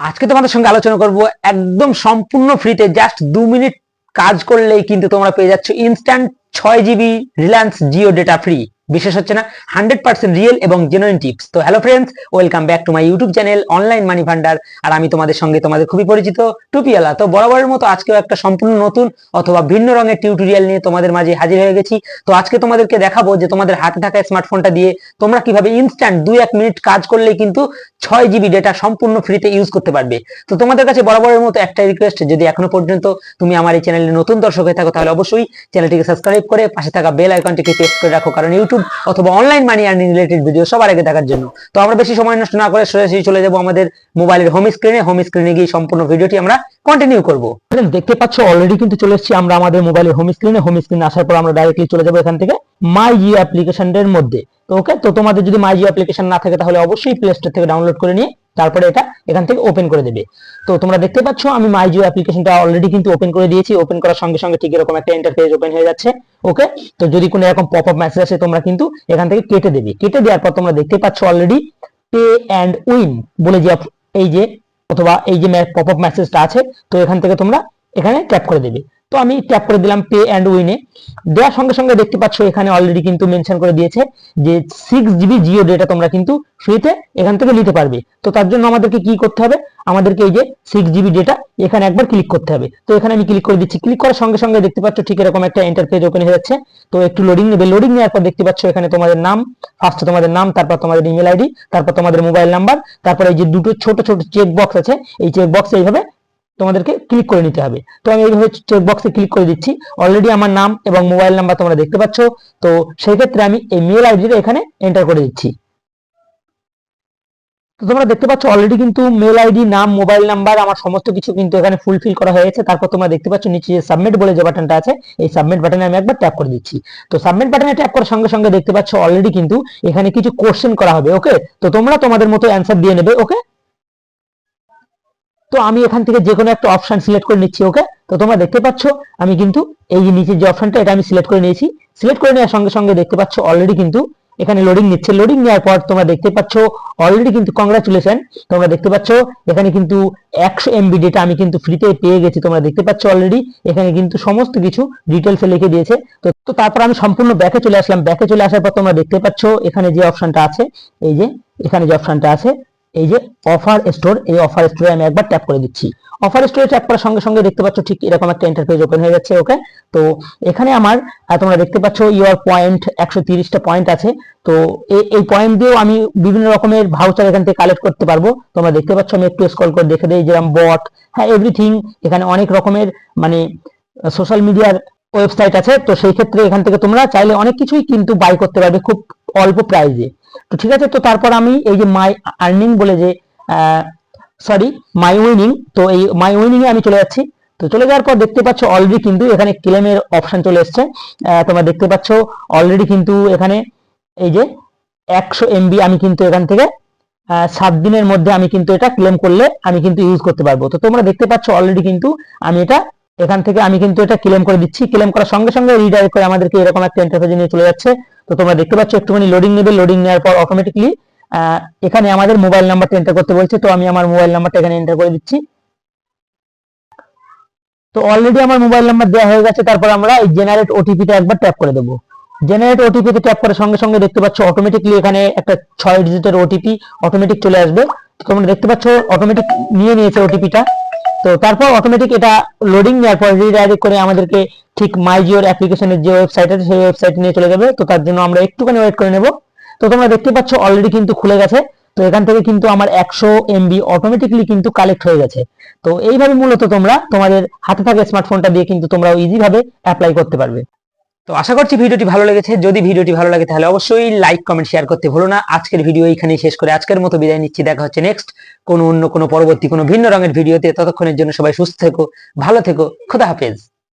আজকে তোমাদের সঙ্গে আলোচনা করব একদম সম্পূর্ণ ফ্রিতে জাস্ট দু মিনিট কাজ করলেই কিন্তু তোমরা পেয়ে যাচ্ছ ইনস্ট্যান্ট ছয় GB Reliance Jio data free বিশেষ হচ্ছে না হান্ড্রেড পার্সেন্ট রিয়েল এবং জেনুইন টিপস তো hello friends welcome back to my YouTube channel online money Bhandar আর আমি তোমাদের সঙ্গে, তোমাদের খুবই পরিচিত টুপিওয়ালা। তো বরাবরের মতো আজকেও একটা সম্পূর্ণ নতুন অথবা ভিন্ন রঙের টিউটোরিয়াল নিয়ে তোমাদের মাঝে হাজির হয়ে গেছি। তো আজকে তোমাদেরকে দেখাবো যে তোমাদের হাতে থাকা স্মার্টফোনটা দিয়ে তোমরা কীভাবে ইনস্ট্যান্ট দুই এক মিনিট কাজ করলে কিন্তু ছয় জিবি ডেটা সম্পূর্ণ ফ্রিতে ইউজ করতে পারবে। তো তোমাদের কাছে বরাবরের মতো একটাই রিকোয়েস্ট যদি এখনও পর্যন্ত তুমি আমার এই চ্যানেলে নতুন দর্শক হয়ে থাকো, তাহলে অবশ্যই চ্যানেলটিকে সাবস্ক্রাইব করে পাশে থাকা বেল আইকনটিকে প্রেস করে রাখো। কারণ ইউটিউব অথবা online money earning related video সবার আগে দেখার জন্য। তো আমরা বেশি সময় নষ্ট না করে সরাসরি চলে যাব আমাদের মোবাইলের হোম স্ক্রিনে হোম স্ক্রিনে গিয়ে সম্পূর্ণ ভিডিওটি আমরা কন্টিনিউ করব। দেখতে পাচ্ছ অলরেডি কিন্তু চলে এসেছি আমরা আমাদের মোবাইলের হোম স্ক্রিনে হোম স্ক্রিনে আসার পর আমরা ডাইরেক্টলি চলে যাব এখান থেকে মাই জিও অ্যাপ্লিকেশনের মধ্যে। তো ওকে তো তোমাদের যদি মাই জিও অ্যাপ্লিকেশন না থাকে তাহলে অবশ্যই প্লে স্টোর থেকে ডাউনলোড করে নিয়ে তারপরে এটা এখান থেকে ওপেন করে দেবে। তো তোমরা দেখতে পাচ্ছ, আমি মাই জিও অ্যাপ্লিকেশনটা অলরেডি কিন্তু ওপেন করে দিয়েছি। ওপেন করার সঙ্গে সঙ্গে ঠিক এরকম একটা ইন্টারফেস ওপেন হয়ে যাচ্ছে। ওকে তো যদি কোনো এরকম পপ আপ মেসেজ আসে, তোমরা কিন্তু এখান থেকে কেটে দেবে। কেটে দেওয়ার পর তোমরা দেখতে পাচ্ছ অলরেডি পে অ্যান্ড উইন বলে যে এই যে অথবা এই যে পপ আপ মেসেজটা আছে, তো এখান থেকে তোমরা এখানে ট্যাপ করে দেবে। তো আমি ট্যাপ করে দিলাম পে অ্যান্ড উইনে দেওয়ার সঙ্গে সঙ্গে দেখতে পাচ্ছ এখানে অলরেডি কিন্তু মেনশন করে দিয়েছে যে সিক্স জিবি জিও ডেটা তোমরা কিন্তু ফ্রিতে এখান থেকে নিতে পারবে। তো তার জন্য আমাদেরকে কি করতে হবে? আমাদেরকে এই যে সিক্স জিবি ডেটা এখানে একবার ক্লিক করতে হবে। তো এখানে আমি ক্লিক করে দিচ্ছি। ক্লিক করার সঙ্গে সঙ্গে দেখতে পাচ্ছ ঠিক এরকম একটা ইন্টারফেস ওপেন হয়ে যাচ্ছে। তো একটু লোডিং নেবে। লোডিং নেওয়ার পর দেখতে পাচ্ছ এখানে তোমাদের নাম ফার্স্ট তোমাদের নাম, তারপর তোমাদের ইমেল আইডি তারপর তোমাদের মোবাইল নাম্বার তারপর এই যে দুটো ছোট ছোট চেক বক্স আছে, এই চেক বক্স এইভাবে তোমাদেরকে ক্লিক করে নিতে হবে। তো আমি এইভাবে চেক বক্সে ক্লিক করে দিচ্ছি। অলরেডি আমার নাম এবং মোবাইল নাম্বার তোমরা দেখতে পাচ্ছ। তো সেই ক্ষেত্রে আমি এই মেল আইডিটা এখানে এন্টার করে দিচ্ছি। তো তোমরা দেখতে পাচ্ছ অলরেডি কিন্তু মেল আইডি নাম মোবাইল নাম্বার আমার সমস্ত কিছু কিন্তু এখানে ফুলফিল করা হয়েছে তারপর তোমরা দেখতে পাচ্ছ নিচে যে সাবমিট বলে যে বাটনটা আছে, এই সাবমিট বাটনে আমি একবার ট্যাপ করে দিচ্ছি। তো সাবমিট বাটনে ট্যাপ করার সঙ্গে সঙ্গে দেখতে পাচ্ছ অলরেডি কিন্তু এখানে কিছু কোশ্চেন করা হবে ওকে তো তোমরা তোমাদের মতো অ্যান্সার দিয়ে নেবে ওকে তো আমি এখান থেকে যে কোনো একটা অপশন সিলেক্ট করে নিচ্ছি ওকে তো তোমরা দেখতে পাচ্ছ, আমি কিন্তু এই যে নিচের যে অপশনটা এটা আমি সিলেক্ট করে নিয়েছি। সিলেক্ট করে নেওয়ার সঙ্গে সঙ্গে দেখতে পাচ্ছ অলরেডি কিন্তু এখানে লোডিং নিচ্ছে। লোডিং নেওয়ার পর তোমরা দেখতে পাচ্ছ অলরেডি কিন্তু কংগ্রাচুলেশন তোমরা দেখতে পাচ্ছ, এখানে কিন্তু একশো এমবি ডেটা আমি কিন্তু ফ্রিতে পেয়ে গেছি, তোমরা দেখতে পাচ্ছ অলরেডি এখানে কিন্তু সমস্ত কিছু ডিটেলসে লিখে দিয়েছে। তো তো তারপর আমি সম্পূর্ণ ব্যাকে চলে আসলাম। ব্যাকে চলে আসার পর তোমরা দেখতে পাচ্ছ, এখানে যে অপশনটা আছে, এই যে, এখানে যে অপশনটা আছে এই যে অফার স্টোর এই অফার স্টোরে আমি একবার ট্যাপ করে দিচ্ছি। অফার স্টোরে ট্যাপ করার সঙ্গে সঙ্গে দেখতে পাচ্ছ ঠিক এরকম একটা ইন্টারফেস ওপেন হয়ে যাচ্ছে ওকে তো এখানে আমার তোমরা দেখতে পাচ্ছ ইউর পয়েন্ট একশো তিরিশটা পয়েন্ট আছে। তো এই পয়েন্ট দিয়েও আমি বিভিন্ন রকমের ভাউচার এখান থেকে কালেক্ট করতে পারব। তোমরা দেখতে পাচ্ছ আমি একটু স্কল করে দেখে দিই, যেরকম বট হ্যাঁ এভরিথিং এখানে অনেক রকমের মানে সোশ্যাল মিডিয়ার ওয়েবসাইট আছে, তো সেই ক্ষেত্রে এখান থেকে তোমরা চাইলে অনেক কিছুই কিন্তু বাই করতে পারবে খুব অল্প প্রাইজে তো ঠিক আছে, তো তারপর আমি এই যে মাই আর্নিং বলে যে সরি মাই উইনিং তো এই মাই উইনিং এ আমি চলে যাচ্ছি। তো চলে যাওয়ার পর দেখতে পাচ্ছ অলরেডি কিন্তু এখানে ক্লেমের অপশন চলে এসছে। তোমরা দেখতে পাচ্ছ অলরেডি কিন্তু এখানে এই যে একশো এমবি আমি কিন্তু এখান থেকে সাত দিনের মধ্যে আমি কিন্তু এটা ক্লেম করলে আমি কিন্তু ইউজ করতে পারব। তো তোমরা দেখতে পাচ্ছ অলরেডি কিন্তু আমি এটা এখান থেকে আমি কিন্তু এটা ক্লেম করে দিচ্ছি। ক্লেম করার সঙ্গে সঙ্গে রিডাইরেক্ট করে আমাদেরকে এরকম একটা ইন্টারফেস নিয়ে চলে যাচ্ছে। তো তোমরা দেখতে পাচ্ছ, একটুখানি লোডিং নেবে। লোডিং নেওয়ার পর অটোমেটিকলি এখানে আমাদের মোবাইল নাম্বারটা এন্টার করতে বলছে। তো আমি আমার মোবাইল নাম্বারটা এখানে এন্টার করে দিচ্ছি। তো অলরেডি আমার মোবাইল নাম্বার দেওয়া হয়ে গেছে। তারপর আমরা এই জেনারেট ওটিপিটা একবার ট্যাপ করে দেবো। জেনারেট ওটিপি তে ট্যাপ করার সঙ্গে সঙ্গে দেখতে পাচ্ছ অটোমেটিকলি এখানে একটা ছয় ডিজিটের ওটিপি অটোমেটিক চলে আসবে। তোমরা দেখতে পাচ্ছ অটোমেটিক নিয়ে নিয়েছে ওটিপিটা তো তারপর অটোমেটিক এটা লোডিং নেওয়ার পর রিডাইরেক্ট করে আমাদেরকে ঠিক মাই জিওর অ্যাপ্লিকেশনের যে ওয়েবসাইট আছে সেই ওয়েবসাইট নিয়ে চলে যাবে। তো তার জন্য আমরা একটুখানি ওয়েট করে নেব। তো তোমরা দেখতে পাচ্ছ অলরেডি কিন্তু খুলে গেছে। তো এখান থেকে কিন্তু আমার একশো এমবি অটোমেটিকলি কিন্তু কালেক্ট হয়ে গেছে। তো এইভাবে মূলত তোমরা তোমাদের হাতে থাকা স্মার্টফোনটা দিয়ে কিন্তু তোমরা ইজিভাবে অ্যাপ্লাই করতে পারবে। তো আশা করছি ভিডিওটি ভালো লেগেছে। যদি ভিডিওটি ভালো লাগে তাহলে অবশ্যই লাইক কমেন্ট শেয়ার করতে ভুলো না। আজকের ভিডিও এইখানেই শেষ করে আজকের মতো বিদায় নিচ্ছি। দেখা হচ্ছে নেক্সট কোনো অন্য কোনো পরবর্তী কোনো ভিন্ন রঙের ভিডিওতে। ততক্ষণের জন্য সবাই সুস্থ থেকো, ভালো থেকো। খোদা হাফেজ।